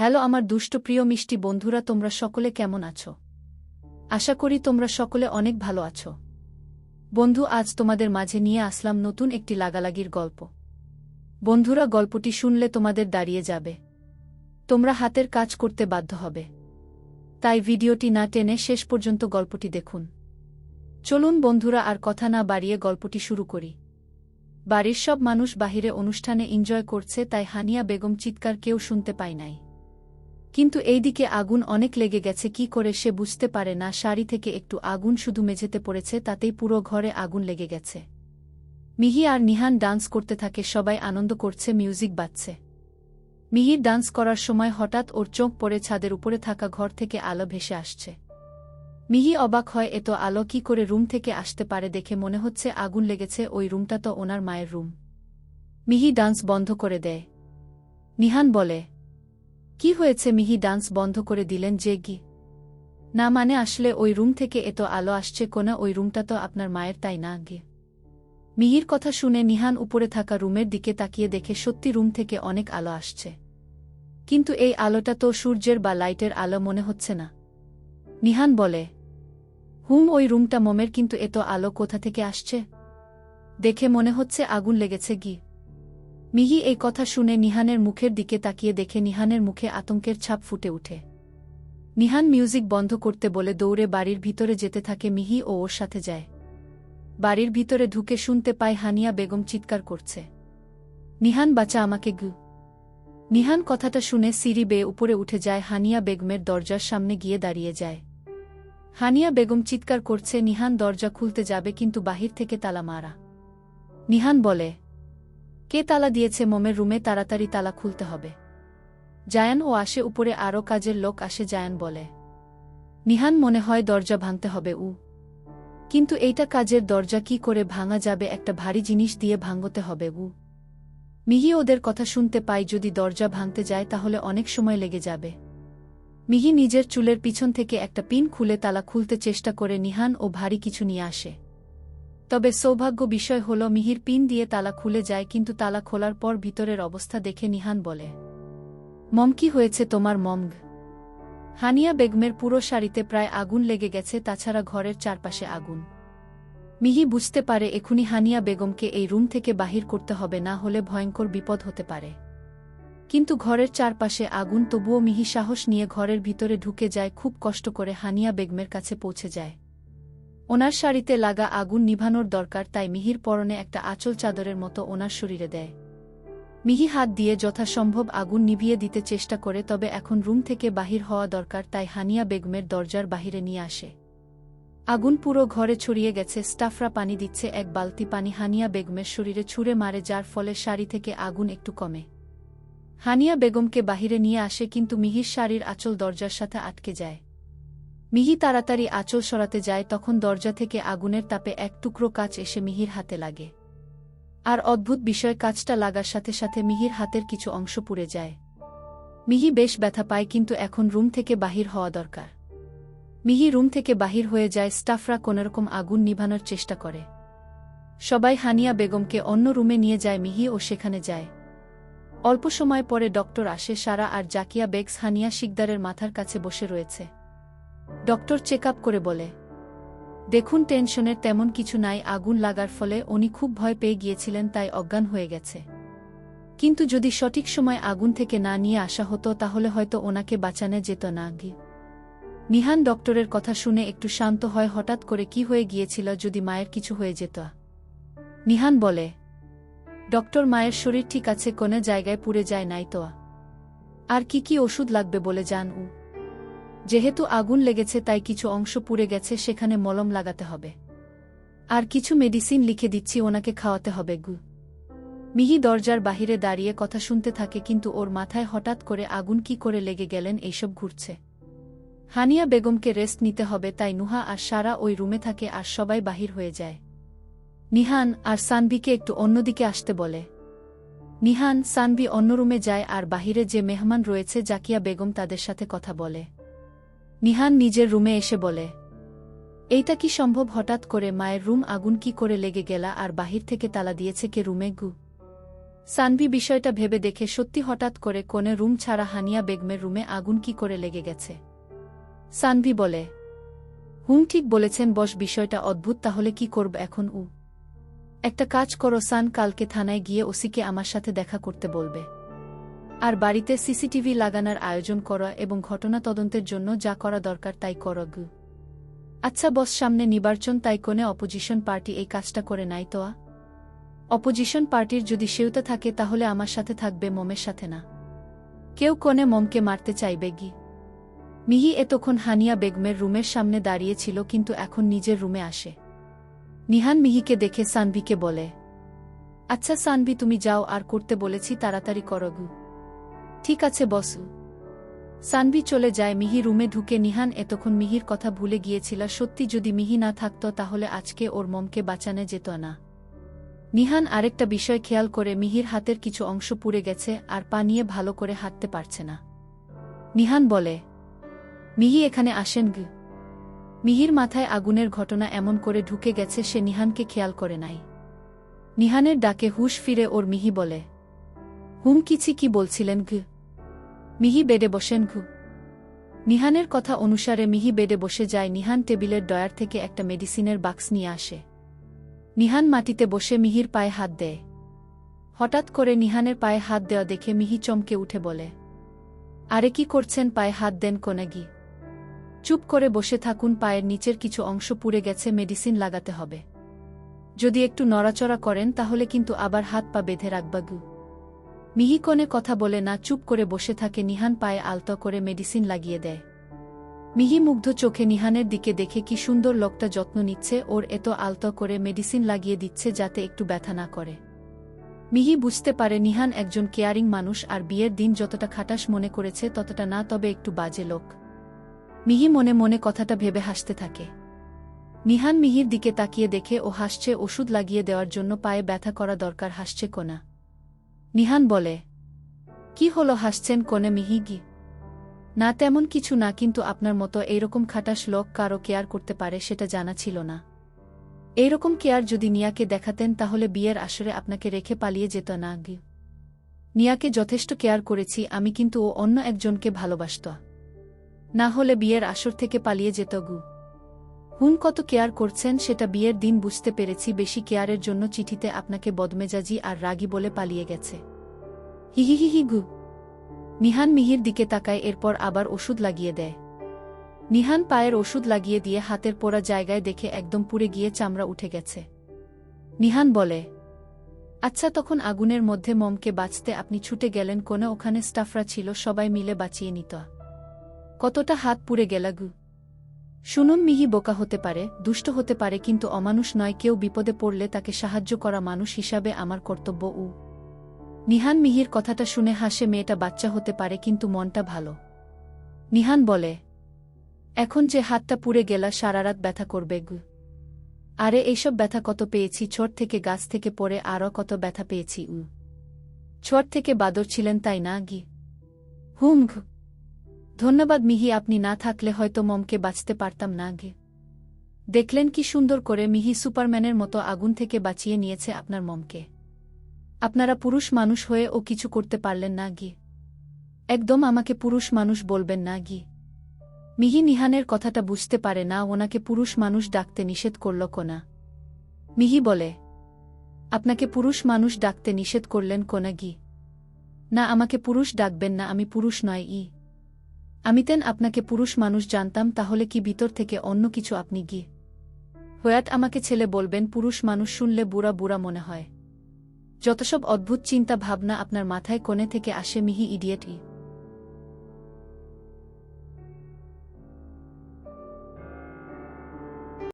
Hello আমার দুষ্ট প্রিয় মিষ্টি বন্ধুরা, তোমরা সকলে কেমন আছো? আশা করি তোমরা সকলে অনেক ভালো আছো। বন্ধু, আজ তোমাদের মাঝে নিয়ে আসলাম নতুন একটি লাগালাগির গল্প। বন্ধুরা, গল্পটি শুনলে তোমাদের দাঁড়িয়ে যাবে। তোমরা হাতের কাজ করতে বাধ্য হবে। তাই ভিডিওটি না টেনে শেষ পর্যন্ত গল্পটি দেখুন। চলুন বন্ধুরা, আর কথা না বাড়িয়ে গল্পটি শুরু করি। বাড়ির সব মানুষ বাহিরে অনুষ্ঠানে এনজয় করছে, তাই হানিয়া বেগম চিৎকার কেউ শুনতে পায় নাই। কিন্তু এইদিকে আগুন অনেক লেগে গেছে, কি করে সে বুঝতে পারে না। শাড়ি থেকে একটু আগুন শুধু মেঝেতে পড়েছে, তাতেই পুরো ঘরে আগুন লেগে গেছে। মিহি আর নিহান ডান্স করতে থাকে, সবাই আনন্দ করছে, মিউজিক বাজছে। মিহির ডান্স করার সময় হঠাৎ ওর চোখ পড়ে ছাদের উপরে থাকা ঘর থেকে আলো ভেসে আসছে। মিহি অবাক হয় এত আলো, কি করে রুম থেকে আসতে পারে দেখে মনে হচ্ছে আগুন লেগেছে, ওই রুমটা তো ওনার মায়ের রুম। মিহি ডান্স বন্ধ করে দেয়। নিহান বলে কি হয়েছে মিহি ডান্স বন্ধ করে দিলেন যে গি না মানে আসলে ওই রুম থেকে এত আলো আসছে কোনা ওই রুমটা তো আপনার মায়ের তাই না গে মিহির কথা শুনে নিহান উপরে থাকা রুমের দিকে তাকিয়ে দেখে সত্যি রুম থেকে অনেক আলো আসছে। কিন্তু এই আলোটা তো সূর্যের বা লাইটের আলো মনে হচ্ছে না। নিহান বলে, হুম, ওই রুমটা মোমের, কিন্তু এত আলো কোথা থেকে আসছে? দেখে মনে হচ্ছে আগুন লেগেছে গি। মিহি এই কথা শুনে নিহানের মুখের দিকে তাকিয়ে দেখে নিহানের মুখে আতঙ্কের ছাপ ফুটে উঠে নিহান মিউজিক বন্ধ করতে বলে দৌড়ে বাড়ির ভিতরে যেতে থাকে মিহি ও ওর সাথে যায়। বাড়ির ভিতরে ঢুকে শুনতে পায় হানিয়া বেগম চিৎকার করছে। নিহান, বাঁচা আমাকে গু। নিহান কথাটা শুনে সিঁড়ি বেয়ে উপরে উঠে যায় হানিয়া বেগমের দরজার সামনে গিয়ে দাঁড়িয়ে যায়। হানিয়া বেগম চিৎকার করছে, নিহান দরজা খুলতে যাবে কিন্তু বাহির থেকে তালা মারা। নিহান বলে কে তালা দিয়েছে মোমের রুমে তাড়াতাড়ি তালা খুলতে হবে। জায়ান ও আসে উপরে আরও কাজের লোক আসে জায়ান বলে। নিহান মনে হয় দরজা ভাঙতে হবে, উ। কিন্তু এইটা কাজের দরজা কি করে ভাঙা যাবে একটা ভারী জিনিস দিয়ে ভাঙতে হবে, উ। মিহি ওদের কথা শুনতে পাই যদি দরজা ভাঙতে যায় তাহলে অনেক সময় লেগে যাবে। মিহি নিজের চুলের পিছন থেকে একটা পিন খুলে তালা খুলতে চেষ্টা করে নিহান ও ভারী কিছু নিয়ে আসে। তবে সৌভাগ্য বিষয় হল মিহির পিন দিয়ে তালা খুলে যায় কিন্তু তালা খোলার পর ভিতরের অবস্থা দেখে নিহান বলে, মম, কি হয়েছে তোমার মমগ হানিয়া বেগমের পুরো শাড়িতে প্রায় আগুন লেগে গেছে, তাছাড়া ঘরের চারপাশে আগুন। মিহি বুঝতে পারে এখুনি হানিয়া বেগমকে এই রুম থেকে বাহির করতে হবে, না হলে ভয়ঙ্কর বিপদ হতে পারে। কিন্তু ঘরের চারপাশে আগুন, তবুও মিহি সাহস নিয়ে ঘরের ভিতরে ঢুকে যায়, খুব কষ্ট করে হানিয়া বেগমের কাছে পৌঁছে যায়। ওনার শাড়িতে লাগা আগুন নিভানোর দরকার, তাই মিহির পরনে একটা আঁচল চাদরের মতো ওনার শরীরে দেয়। মিহি হাত দিয়ে যথাসম্ভব আগুন নিভিয়ে দিতে চেষ্টা করে, তবে এখন রুম থেকে বাহির হওয়া দরকার, তাই হানিয়া বেগমের দরজার বাহিরে নিয়ে আসে। আগুন পুরো ঘরে ছড়িয়ে গেছে, স্টাফরা পানি দিচ্ছে, এক বালতি পানি হানিয়া বেগমের শরীরে ছুঁড়ে মারে, যার ফলে শাড়ি থেকে আগুন একটু কমে। হানিয়া বেগমকে বাহিরে নিয়ে আসে, কিন্তু মিহির শাড়ির আঁচল দরজার সাথে আটকে যায়। মিহি তাড়াতাড়ি আঁচল সরাতে যায়, তখন দরজা থেকে আগুনের তাপে এক টুকরো কাচ এসে মিহির হাতে লাগে। আর অদ্ভুত বিষয় কাজটা লাগার সাথে সাথে মিহির হাতের কিছু অংশ পুড়ে যায়। মিহি বেশ ব্যথা পায়, কিন্তু এখন রুম থেকে বাহির হওয়া দরকার। মিহি রুম থেকে বাহির হয়ে যায়, স্টাফরা কোনোরকম আগুন নিভানোর চেষ্টা করে। সবাই হানিয়া বেগমকে অন্য রুমে নিয়ে যায়, মিহি ও সেখানে যায়। অল্প সময় পরে ডক্টর আসে, সারা আর জাকিয়া বেগস হানিয়া শিকদারের মাথার কাছে বসে রয়েছে। ডক্টর চেক করে বলে, দেখুন, টেনশনের তেমন কিছু নাই, আগুন লাগার ফলে উনি খুব ভয় পেয়ে গিয়েছিলেন, তাই অজ্ঞান হয়ে গেছে। কিন্তু যদি সঠিক সময় আগুন থেকে না নিয়ে আসা হতো, তাহলে হয়তো ওনাকে বাঁচানো যেত না গি নিহান ডক্টরের কথা শুনে একটু শান্ত হয়, হঠাৎ করে কি হয়ে গিয়েছিল যদি মায়ের কিছু হয়ে যেত? নিহান বলে, ডক্টর, মায়ের শরীর ঠিক আছে, কোনে জায়গায় পুড়ে যায় নাই তো? আর কি কি ওষুধ লাগবে বলে যান উ? যেহেতু আগুন লেগেছে তাই কিছু অংশ পুড়ে গেছে, সেখানে মলম লাগাতে হবে। আর কিছু মেডিসিন লিখে দিচ্ছি, ওনাকে খাওয়াতে হবে, গু। মিহি দরজার বাহিরে দাঁড়িয়ে কথা শুনতে থাকে, কিন্তু ওর মাথায় হঠাৎ করে আগুন কি করে লেগে গেলেন, এইসব ঘুরছে। হানিয়া বেগমকে রেস্ট নিতে হবে, তাই নুহা আর সারা ওই রুমে থাকে আর সবাই বাহির হয়ে যায়। নিহান আর সানভিকে একটু অন্যদিকে আসতে বলে। নিহান, সানভি অন্য রুমে যায় আর বাহিরে যে মেহমান রয়েছে, জাকিয়া বেগম তাদের সাথে কথা বলে। নিহান নিজের রুমে এসে বলে, এইটা কি সম্ভব হঠাৎ করে মায়ের রুম আগুন কি করে লেগে গেলা আর বাহির থেকে তালা দিয়েছে কে রুমে গু? সানভি বিষয়টা ভেবে দেখে সত্যি হঠাৎ করে কোণে রুম ছাড়া হানিয়া বেগমের রুমে আগুন কি করে লেগে গেছে। সানভি বলে, হুম, ঠিক বলেছেন বস, বিষয়টা অদ্ভুত, তাহলে কি করব এখন উ? একটা কাজ করো সান, কালকে থানায় গিয়ে ওসিকে আমার সাথে দেখা করতে বলবে। আর বাড়িতে সিসিটিভি লাগানোর আয়োজন করা এবং ঘটনা তদন্তের জন্য যা করা দরকার তাই করো গু। আচ্ছা বস, সামনে নির্বাচন, তাই কোনে অপোজিশন পার্টি এই কাজটা করে নাই তোয়া অপোজিশন পার্টির যদি সেউতা থাকে তাহলে আমার সাথে থাকবে, মমের সাথে না। কেউ কোনে মমকে মারতে চাইবে গি। মিহি এতক্ষণ হানিয়া বেগমের রুমের সামনে দাঁড়িয়েছিল কিন্তু এখন নিজের রুমে আসে। নিহান মিহিকে দেখে সানভিকে বলে আচ্ছা সানভি, তুমি যাও, আর করতে বলেছি, তাড়াতাড়ি করগু ঠিক আছে, বসু। সানভি চলে যায় মিহি রুমে ঢুকে নিহান এতক্ষণ মিহির কথা ভুলে গিয়েছিল, সত্যি যদি মিহি না থাকত তাহলে আজকে ওর মমকে বাঁচানো যেত না। নিহান আরেকটা বিষয় খেয়াল করে মিহির হাতের কিছু অংশ পুড়ে গেছে আর পা নিয়ে ভালো করে হাঁটতে পারছে না। নিহান বলে, মিহি এখানে আসেন গু। মিহির মাথায় আগুনের ঘটনা এমন করে ঢুকে গেছে সে নিহানকে খেয়াল করে নাই। নিহানের ডাকে হুশ ফিরে ওর মিহি বলে হুম কিছি কি বলছিলেন ঘু মিহি বেডে বসেন ঘু। নিহানের কথা অনুসারে মিহি বেডে বসে যায় নিহান টেবিলের ডয়ার থেকে একটা মেডিসিনের বাক্স নিয়ে আসে। নিহান মাটিতে বসে মিহির পায়ে হাত দেয়। হঠাৎ করে নিহানের পায়ে হাত দেওয়া দেখে মিহি চমকে উঠে বলে, আরে কি করছেন পায়ে হাত দেন কোনাগি? চুপ করে বসে থাকুন, পায়ের নিচের কিছু অংশ পুড়ে গেছে, মেডিসিন লাগাতে হবে। যদি একটু নড়াচড়া করেন তাহলে কিন্তু আবার হাত পা বেঁধে রাখবাগু মিহি কোণে কথা বলে না, চুপ করে বসে থাকে, নিহান পায়ে আলতো করে মেডিসিন লাগিয়ে দেয়। মিহি মুগ্ধ চোখে নিহানের দিকে দেখে কি সুন্দর লোকটা যত্ন নিচ্ছে, ওর এত আলতো করে মেডিসিন লাগিয়ে দিচ্ছে যাতে একটু ব্যথা না করে। মিহি বুঝতে পারে নিহান একজন কেয়ারিং মানুষ আর বিয়ের দিন যতটা খাটাস মনে করেছে ততটা না, তবে একটু বাজে লোক। মিহি মনে মনে কথাটা ভেবে হাসতে থাকে। নিহান মিহির দিকে তাকিয়ে দেখে ও হাসছে, ওষুধ লাগিয়ে দেওয়ার জন্য পায়ে ব্যথা করা দরকার, হাসছে কোনা। নিহান বলে, কি হলো হাসছেন কোনে মিহি গি না তেমন কিছু না, কিন্তু আপনার মতো এইরকম খাটাস লোক কারও কেয়ার করতে পারে সেটা জানা ছিল না। এইরকম কেয়ার যদি নিয়াকে দেখাতেন তাহলে বিয়ের আসরে আপনাকে রেখে পালিয়ে যেত না গি নিয়াকে যথেষ্ট কেয়ার করেছি, আমি কিন্তু ও অন্য একজনকে ভালোবাসত। না হলে বিয়ের আসর থেকে পালিয়ে যেত গু। হুন কত কেয়ার করছেন সেটা বিয়ের দিন বুঝতে পেরেছি, বেশি কেয়ারের জন্য চিঠিতে আপনাকে বদমেজাজি আর রাগি বলে পালিয়ে গেছে। হিহিহিহি গু নিহান মিহির দিকে তাকায়, এরপর আবার ওষুধ লাগিয়ে দেয়। নিহান পায়ের ওষুধ লাগিয়ে দিয়ে হাতের পোড়া জায়গায় দেখে একদম পুড়ে গিয়ে চামড়া উঠে গেছে। নিহান বলে আচ্ছা তখন আগুনের মধ্যে মমকে বাঁচতে আপনি ছুটে গেলেন, কোনে ওখানে স্টাফরা ছিল, সবাই মিলে বাঁচিয়ে নিত। কতটা হাত পুড়ে গেলাগু শুনুন মিহি বোকা হতে পারে, দুষ্ট হতে পারে, কিন্তু অমানুষ নয়, কেউ বিপদে পড়লে তাকে সাহায্য করা মানুষ হিসাবে আমার কর্তব্য উ। নিহান মিহির কথাটা শুনে হাসে, মেয়েটা বাচ্চা হতে পারে, কিন্তু মনটা ভালো। নিহান বলে, এখন যে হাতটা পুড়ে গেলা সারারাত ব্যথা করবে গু। আরে, এইসব ব্যথা কত পেয়েছি ছোট থেকে গাছ থেকে পড়ে আরও কত ব্যথা পেয়েছি উ। ছোট থেকে বাদর ছিলেন তাই না, গি? হুম, ঘু। ধন্যবাদ মিহি, আপনি না থাকলে হয়তো মমকে বাঁচতে পারতাম না গে দেখলেন কি সুন্দর করে মিহি সুপারম্যানের মতো আগুন থেকে বাঁচিয়ে নিয়েছে আপনার মমকে। আপনারা পুরুষ মানুষ হয়ে ও কিছু করতে পারলেন না গি একদম আমাকে পুরুষ মানুষ বলবেন না গি মিহি নিহানের কথাটা বুঝতে পারে না, ওনাকে পুরুষ মানুষ ডাকতে নিষেধ করল কোনা। মিহি বলে, আপনাকে পুরুষ মানুষ ডাকতে নিষেধ করলেন কোনা গি। না, আমাকে পুরুষ ডাকবেন না, আমি পুরুষ নয় ই। আমি তেন আপনাকে পুরুষ মানুষ জানতাম, তাহলে কি ভিতর থেকে অন্য কিছু আপনি গিয়ে হয়াত আমাকে ছেলে বলবেন, পুরুষ মানুষ শুনলে বুড়া বুড়া মনে হয়। যতসব অদ্ভুত চিন্তা ভাবনা আপনার মাথায় কোণে থেকে আসে, মিহি ইডিয়েট ই।